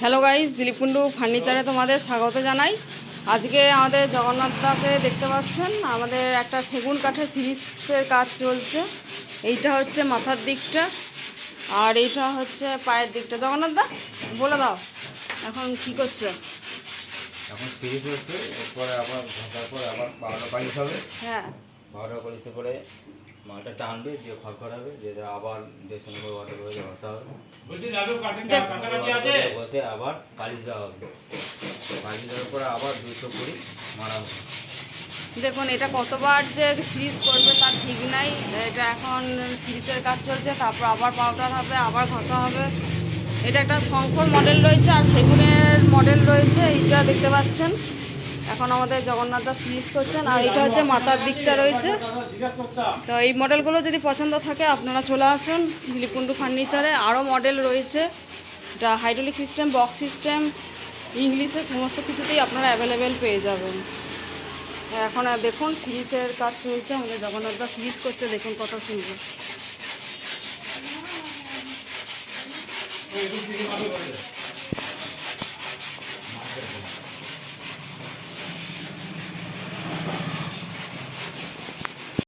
Hello guys Dilip Kundu ফার্নিচারে তোমাদের স্বাগত জানাই। আজকে আমাদের জগন্নাথদাকে দেখতে পাচ্ছেন আমাদের একটা সেগুন কাঠের সিরিজের কাজ চলছে। এইটা হচ্ছে মাথার দিকটা আর এইটা হচ্ছে পায়ের দিকটা। জগন্নাথদা বলে দাও এখন কি করছে? এখন সিরিজ হচ্ছে এরপরে আবার ঘষার পরে আবার বারোটা পালিশ হবে। হ্যাঁ। বারোটা পালিশে পরে মালটা টানবে দিয়ে খড়খড় হবে দিয়ে আবার দেড়শো নম্বর ওয়াটার করে ঘষা হবে বসে আবার পালিশ দেওয়া হবে। পালিশ দেওয়ার পরে আবার দুশো কুড়ি মারা হবে। দেখুন এটা কতবার যে সিরিজ করবে তার ঠিক নাই। এটা এখন সিরিজের কাজ চলছে তারপর আবার পাউডার হবে আবার ঘষা হবে। এটা একটা শঙ্কর মডেল রয়েছে আর সেগুনের মডেল রয়েছে এইটা দেখতে পাচ্ছেন। এখন আমাদের জগন্নাথদা সিরিজ করছেন, আর এটা হচ্ছে মাথার দিকটা রয়েছে। তো এই মডেলগুলো যদি পছন্দ থাকে, আপনারা চলে আসুন দিলীপকুণ্ডু ফার্নিচারে আরও মডেল রয়েছে এটা হাইড্রোলিক সিস্টেম বক্স সিস্টেম ইংলিশে সমস্ত কিছুতেই আপনারা অ্যাভেলেবেল পেয়ে যাবেন। এখন দেখুন, সিরিজের কাজ চলছে, আমাদের জগন্নাথদা সিরিজ করছে, দেখুন কত সুন্দর। করে দে।